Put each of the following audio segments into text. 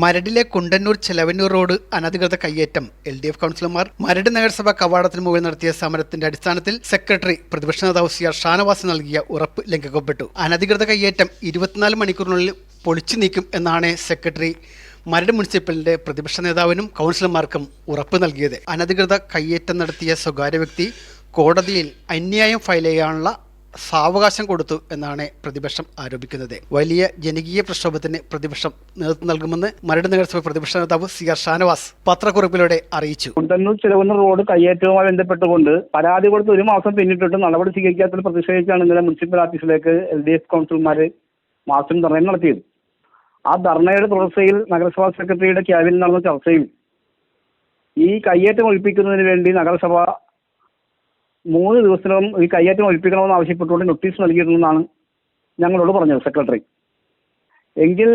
മരടിലെ കുണ്ടന്നൂർ ചെലവന്നൂർ റോഡ് അനധികൃത കയ്യേറ്റം. എൽ ഡി എഫ് കൗൺസിലർമാർ മരട് നഗരസഭാ കവാടത്തിന് മുകളിൽ നടത്തിയ സമരത്തിന്റെ അടിസ്ഥാനത്തിൽ സെക്രട്ടറി പ്രതിപക്ഷ നേതാവ് സി ആർ ഷാനവാസ് നൽകിയ ഉറപ്പ് ലംഘിക്കപ്പെട്ടു. അനധികൃത കയ്യേറ്റം ഇരുപത്തിനാല് മണിക്കൂറിനുള്ളിൽ പൊളിച്ചു നീക്കും എന്നാണ് സെക്രട്ടറി മരട് മുനിസിപ്പലിന്റെ പ്രതിപക്ഷ നേതാവിനും കൗൺസിലർമാർക്കും ഉറപ്പ് നൽകിയത്. അനധികൃത കയ്യേറ്റം നടത്തിയ സ്വകാര്യ വ്യക്തി കോടതിയിൽ അന്യായം ഫയൽ ചെയ്യാനുള്ള സാവകാശം കൊടുത്തു എന്നാണ് പ്രതിപക്ഷം ആരോപിക്കുന്നത്. വലിയ ജനകീയ പ്രക്ഷോഭത്തിന് പ്രതിപക്ഷം നേതൃത്വം നൽകുമെന്ന് മരട് നഗരസഭ പ്രതിപക്ഷ നേതാവ് സി ആർ ഷാനവാസ് പത്രക്കുറിപ്പിലൂടെ അറിയിച്ചു. കുണ്ടന്നൂർ ചിലവുന്ന റോഡ് കയ്യേറ്റവുമായി ബന്ധപ്പെട്ടുകൊണ്ട് പരാതി കൊടുത്ത് ഒരു മാസം പിന്നിട്ടിട്ട് നടപടി സ്വീകരിക്കാത്തതിൽ പ്രതിഷേധിച്ചാണ് ഇന്നലെ മുനിസിപ്പൽ ഓഫീസിലേക്ക് എൽ ഡി എഫ് കൗൺസിലർമാർ മാസം ധർണ നടത്തിയത്. ആ ധർണയുടെ തുടർച്ചയിൽ നഗരസഭാ സെക്രട്ടറിയുടെ ക്യാബിനിൽ നടന്ന ചർച്ചയിൽ ഈ കയ്യേറ്റം ഒഴിപ്പിക്കുന്നതിന് വേണ്ടി നഗരസഭ മൂന്ന് ദിവസത്തിനകം ഈ കയ്യേറ്റം ഒഴിപ്പിക്കണമെന്ന് ആവശ്യപ്പെട്ടുകൊണ്ട് നോട്ടീസ് നൽകിയിട്ടുണ്ടെന്നാണ് ഞങ്ങളോട് പറഞ്ഞത് സെക്രട്ടറി എങ്കിൽ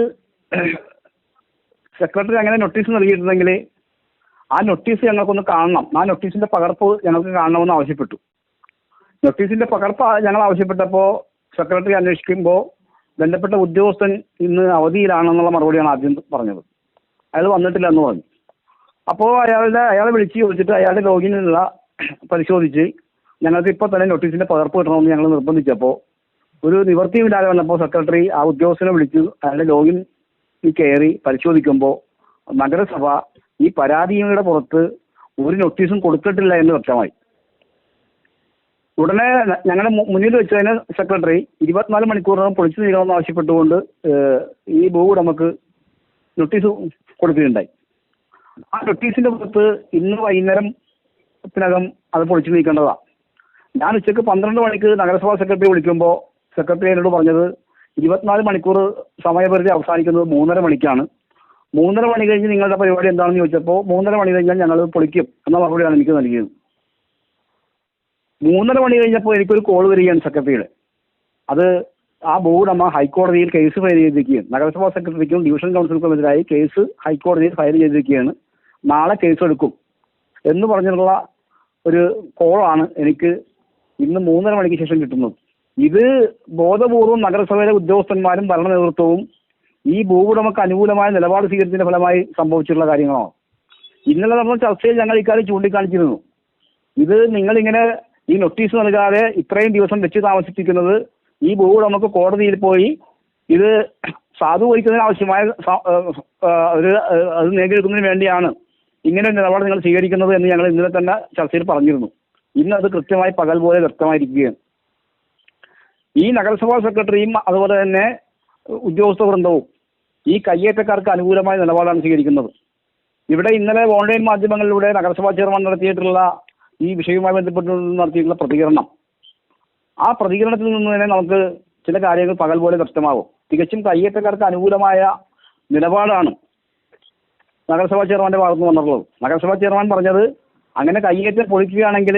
സെക്രട്ടറി അങ്ങനെ നോട്ടീസ് നൽകിയിട്ടുണ്ടെങ്കിൽ ആ നോട്ടീസ് ഞങ്ങൾക്കൊന്ന് കാണണം. ആ നോട്ടീസിന്റെ പകർപ്പ് ഞങ്ങൾക്ക് കാണണമെന്ന് ആവശ്യപ്പെട്ടു. നോട്ടീസിന്റെ പകർപ്പ് ഞങ്ങൾ ആവശ്യപ്പെട്ടപ്പോൾ സെക്രട്ടറി അന്വേഷിക്കുമ്പോൾ ബന്ധപ്പെട്ട ഉദ്യോഗസ്ഥൻ ഇന്ന് അവധിയിലാണെന്നുള്ള മറുപടിയാണ് ആദ്യം പറഞ്ഞത്. അയാൾ വന്നിട്ടില്ല എന്ന് പറഞ്ഞു. അപ്പോൾ അയാളുടെ അയാളെ വിളിച്ച് ചോദിച്ചിട്ട് അയാളുടെ ലോഗിനുള്ള പരിശോധിച്ച് ഞങ്ങൾക്ക് ഇപ്പോൾ തന്നെ നോട്ടീസിന്റെ പകർപ്പ് കിട്ടണമെന്ന് ഞങ്ങൾ നിർബന്ധിച്ചപ്പോൾ ഒരു നിവൃത്തിയുമില്ലാതെ വന്നപ്പോൾ സെക്രട്ടറി ആ ഉദ്യോഗസ്ഥനെ വിളിച്ചു അയാളുടെ ലോഗിൻ കയറി പരിശോധിക്കുമ്പോൾ നഗരസഭ ഈ പരാതിയുടെ പുറത്ത് ഒരു നോട്ടീസും കൊടുത്തിട്ടില്ല എന്ന് വ്യക്തമായി. ഉടനെ ഞങ്ങളുടെ മുന്നിൽ മുന്നിൽ വെച്ചതിന് സെക്രട്ടറി ഇരുപത്തിനാല് മണിക്കൂറിനകം പൊളിച്ചു നീക്കണമെന്ന് ആവശ്യപ്പെട്ടുകൊണ്ട് ഈ ഭൂ ഉടമക്ക് നോട്ടീസ് കൊടുക്കുകയുണ്ടായി. ആ നോട്ടീസിന്റെ പുറത്ത് ഇന്ന് വൈകുന്നേരം ത്തിനകം അത് പൊളിച്ചു നീക്കേണ്ടതാണ് ഞാൻ ഉച്ചയ്ക്ക് പന്ത്രണ്ട് മണിക്ക് നഗരസഭാ സെക്രട്ടറി വിളിക്കുമ്പോൾ സെക്രട്ടറി എന്നോട് പറഞ്ഞത് ഇരുപത്തിനാല് മണിക്കൂർ സമയപരിധി അവസാനിക്കുന്നത് മൂന്നര മണിക്കാണ്. മൂന്നര മണി കഴിഞ്ഞ് നിങ്ങളുടെ പരിപാടി എന്താണെന്ന് ചോദിച്ചപ്പോൾ മൂന്നര മണി കഴിഞ്ഞാൽ ഞങ്ങൾ പൊളിക്കും എന്ന മറുപടിയാണ് എനിക്ക് നൽകിയത്. മൂന്നര മണി കഴിഞ്ഞപ്പോൾ എനിക്കൊരു കോൾ വരികയാണ് സെക്രട്ടറിയുടെ. അത് ആ ഭൂവുടമ ഹൈക്കോടതിയിൽ കേസ് ഫയൽ ചെയ്തിരിക്കുകയാണ്. നഗരസഭാ സെക്രട്ടറിക്കും ഡിവിഷൻ കൗൺസിലർക്കുമെതിരായി കേസ് ഹൈക്കോടതിയിൽ ഫയൽ ചെയ്തിരിക്കുകയാണ്. നാളെ കേസ് എടുക്കും എന്ന് പറഞ്ഞിട്ടുള്ള ഒരു കോളാണ് എനിക്ക് ഇന്ന് മൂന്നര മണിക്ക് ശേഷം കിട്ടുന്നു. ഇത് ബോധപൂർവം നഗരസഭയിലെ ഉദ്യോഗസ്ഥന്മാരും ഭരണ നേതൃത്വവും ഈ ഭൂവുടമക്ക് അനുകൂലമായ നിലപാട് സ്വീകരിച്ചതിന്റെ ഫലമായി സംഭവിച്ചിട്ടുള്ള കാര്യങ്ങളാണ്. ഇന്നലെ നമ്മൾ ചർച്ചയിൽ ഞങ്ങൾ ഇക്കാര്യം ചൂണ്ടിക്കാണിച്ചിരുന്നു. ഇത് നിങ്ങളിങ്ങനെ ഈ നോട്ടീസ് നൽകാതെ ഇത്രയും ദിവസം വെച്ച് താമസിപ്പിക്കുന്നത് ഈ ഭൂവുടമക്ക് കോടതിയിൽ പോയി ഇത് സാധൂകരിക്കുന്നതിന് ആവശ്യമായ ഒരു അത് നേടിയെടുക്കുന്നതിന് വേണ്ടിയാണ് ഇങ്ങനെ നിലപാട് നിങ്ങൾ സ്വീകരിക്കുന്നത് എന്ന് ഞങ്ങൾ ഇന്നലെ തന്നെ ചർച്ചയിൽ പറഞ്ഞിരുന്നു. ഇന്ന് അത് കൃത്യമായി പകൽ പോലെ വ്യക്തമായിരിക്കുകയാണ്. ഈ നഗരസഭാ സെക്രട്ടറിയും അതുപോലെ തന്നെ ഉദ്യോഗസ്ഥ വൃന്ദവും ഈ കയ്യേറ്റക്കാർക്ക് അനുകൂലമായ നിലപാടാണ് സ്വീകരിക്കുന്നത്. ഇവിടെ ഇന്നലെ ഓൺലൈൻ മാധ്യമങ്ങളിലൂടെ നഗരസഭാ ചെയർമാൻ നടത്തിയിട്ടുള്ള ഈ വിഷയവുമായി ബന്ധപ്പെട്ട് നടത്തിയിട്ടുള്ള പ്രതികരണം. ആ പ്രതികരണത്തിൽ നിന്ന് തന്നെ നമുക്ക് ചില കാര്യങ്ങൾ പകൽ പോലെ വ്യക്തമാകും. തികച്ചും കയ്യേറ്റക്കാർക്ക് അനുകൂലമായ നിലപാടാണ് നഗരസഭാ ചെയർമാന്റെ ഭാഗത്ത് നിന്ന് വന്നിട്ടുള്ളത്. നഗരസഭാ ചെയർമാൻ പറഞ്ഞത് അങ്ങനെ കയ്യേറ്റം പൊളിക്കുകയാണെങ്കിൽ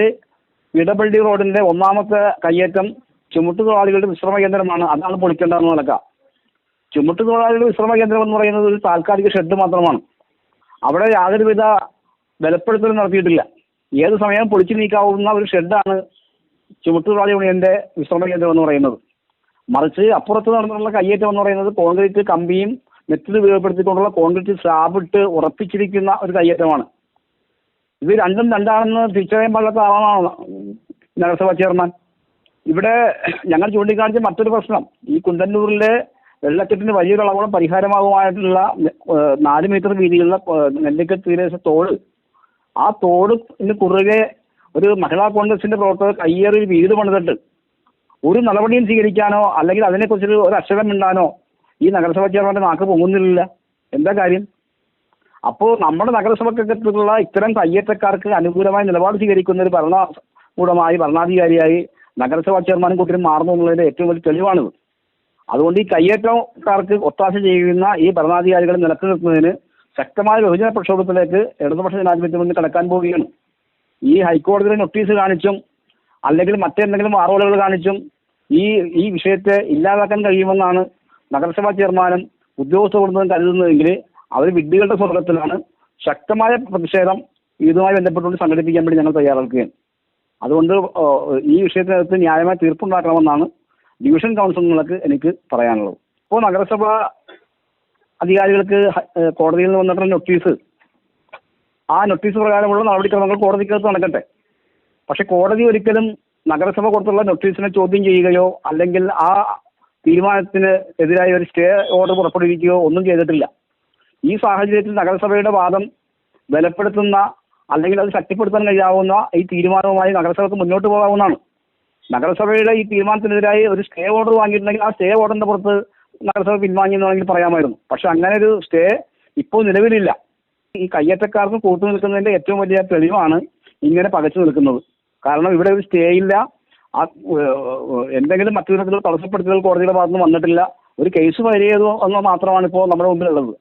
ഇടപ്പള്ളി റോഡിന്റെ ഒന്നാമത്തെ കയ്യേറ്റം ചുമട്ടുതൊഴിലാളികളുടെ വിശ്രമ കേന്ദ്രമാണ്. അതാണ് പൊളിക്കേണ്ടതെന്ന് നിലക്കാം ചുമട്ടുതൊഴിലാളികളുടെ വിശ്രമ കേന്ദ്രം എന്ന് പറയുന്നത് ഒരു താൽക്കാലിക ഷെഡ് മാത്രമാണ്. അവിടെ യാതൊരുവിധ ബലപ്പെടുത്തലും നടത്തിയിട്ടില്ല. ഏത് സമയം പൊളിച്ചു നീക്കാവുന്ന ഒരു ഷെഡാണ് ചുമട്ടുതൊഴിലാളി യൂണിയന്റെ വിശ്രമ കേന്ദ്രം എന്ന് പറയുന്നത്. മറിച്ച് അപ്പുറത്ത് നടന്നുള്ള കയ്യേറ്റം എന്ന് പറയുന്നത് കോൺക്രീറ്റ് കമ്പിയും മെറ്റൽ ഉപയോഗപ്പെടുത്തിക്കൊണ്ടുള്ള കോൺക്രീറ്റ് സ്ലാബിട്ട് ഉറപ്പിച്ചിരിക്കുന്ന ഒരു കയ്യേറ്റമാണ്. ഇത് രണ്ടും രണ്ടാണെന്ന് തിരിച്ചറിയാൻ ആളാണ് നഗരസഭാ ചെയർമാൻ. ഇവിടെ ഞങ്ങൾ ചൂണ്ടിക്കാണിച്ച മറ്റൊരു പ്രശ്നം ഈ കുന്തന്നൂരിലെ വെള്ളക്കെട്ടിന് വലിയൊരു അളവോളം പരിഹാരമാകുമായിട്ടുള്ള നാല് മീറ്റർ വീതിയുള്ള നെല്ലിക്ക തീരദേശ തോട്. ആ തോട് തോടിന് കുറുകെ ഒരു മഹിളാ കോൺഗ്രസിന്റെ പ്രവർത്തകർ കയ്യേറി വീട് പണിതിട്ട് ഒരു നടപടിയും സ്വീകരിക്കാനോ അല്ലെങ്കിൽ അതിനെക്കുറിച്ചൊരു ഒരു അക്ഷരം മിണ്ടാനോ ഈ നഗരസഭാ ചെയർമാന്റെ നാക്ക് പൊങ്ങുന്നില്ല. എന്താ കാര്യം? അപ്പോൾ നമ്മുടെ നഗരസഭക്കകത്തുള്ള ഇത്തരം കയ്യേറ്റക്കാർക്ക് അനുകൂലമായ നിലപാട് സ്വീകരിക്കുന്ന ഒരു ഭരണകൂടമായി ഭരണാധികാരിയായി നഗരസഭാ ചെയർമാനും കൂട്ടിനും മാറുന്നു എന്നുള്ളതിന്റെ ഏറ്റവും വലിയ തെളിവാണിത്. അതുകൊണ്ട് ഈ കയ്യേറ്റക്കാർക്ക് ഒത്താശ ചെയ്യുന്ന ഈ ഭരണാധികാരികളെ നിലയ്ക്ക് നിർത്തുന്നതിന് ശക്തമായ വിഭജന പ്രക്ഷോഭത്തിലേക്ക് ഇടതുപക്ഷ ജനാധിപത്യം മുന്നിൽ കടക്കാൻ പോവുകയാണ്. ഈ ഹൈക്കോടതിയിലെ നോട്ടീസ് കാണിച്ചും അല്ലെങ്കിൽ മറ്റെന്തെങ്കിലും ആറോളുകൾ കാണിച്ചും ഈ ഈ വിഷയത്തെ ഇല്ലാതാക്കാൻ കഴിയുമെന്നാണ് നഗരസഭാ ചെയർമാനും ഉദ്യോഗസ്ഥ കുടുംബം കരുതുന്നതെങ്കിൽ അവർ വിഡ്ഢികളുടെ സ്വർഗത്തിലാണ് ശക്തമായ പ്രതിഷേധം ഇതുമായി ബന്ധപ്പെട്ടുകൊണ്ട് സംഘടിപ്പിക്കാൻ വേണ്ടി ഞങ്ങൾ തയ്യാറെടുക്കുകയാണ് അതുകൊണ്ട് ഈ വിഷയത്തിനകത്ത് ന്യായമായ തീർപ്പുണ്ടാക്കണമെന്നാണ് ഡിവിഷൻ കൗൺസിലുകൾക്ക് എനിക്ക് പറയാനുള്ളത്. ഇപ്പോൾ നഗരസഭ അധികാരികൾക്ക് കോടതിയിൽ നിന്ന് വന്നിട്ടുള്ള നോട്ടീസ് ആ നോട്ടീസ് പ്രകാരമുള്ള നടപടിക്രമങ്ങൾ കോടതിക്കകത്ത് നടക്കട്ടെ. പക്ഷെ കോടതി ഒരിക്കലും നഗരസഭ കൊടുത്തുള്ള നോട്ടീസിനെ ചോദ്യം ചെയ്യുകയോ അല്ലെങ്കിൽ ആ തീരുമാനത്തിന് എതിരായി ഒരു സ്റ്റേ ഓർഡർ പുറപ്പെടുവിക്കുകയോ ഒന്നും ചെയ്തിട്ടില്ല. ഈ സാഹചര്യത്തിൽ നഗരസഭയുടെ വാദം ബലപ്പെടുത്തുന്ന അല്ലെങ്കിൽ അത് ശക്തിപ്പെടുത്താൻ കഴിയാവുന്ന ഈ തീരുമാനവുമായി നഗരസഭയ്ക്ക് മുന്നോട്ട് പോകാവുന്നതാണ്. നഗരസഭയുടെ ഈ തീരുമാനത്തിനെതിരായി ഒരു സ്റ്റേ ഓർഡർ വാങ്ങിയിട്ടുണ്ടെങ്കിൽ ആ സ്റ്റേ ഓർഡറിന്റെ പുറത്ത് നഗരസഭ പിൻവാങ്ങിയെന്നാണെങ്കിൽ പറയാമായിരുന്നു. പക്ഷെ അങ്ങനെ ഒരു സ്റ്റേ ഇപ്പോൾ നിലവിലില്ല. ഈ കയ്യേറ്റക്കാർക്ക് കൂട്ടു നിൽക്കുന്നതിന്റെ ഏറ്റവും വലിയ തെളിവാണ് ഇങ്ങനെ പകച്ചു നിൽക്കുന്നത്. കാരണം ഇവിടെ ഒരു സ്റ്റേ ഇല്ല. എന്തെങ്കിലും മറ്റു തരത്തിലുള്ള തടസ്സപ്പെടുത്തലുകൾ കോടതിയുടെ ഭാഗത്തുനിന്ന് വന്നിട്ടില്ല. ഒരു കേസ് ചെയ്തു എന്ന് മാത്രമാണ് ഇപ്പോൾ നമ്മുടെ മുമ്പിലുള്ളത്.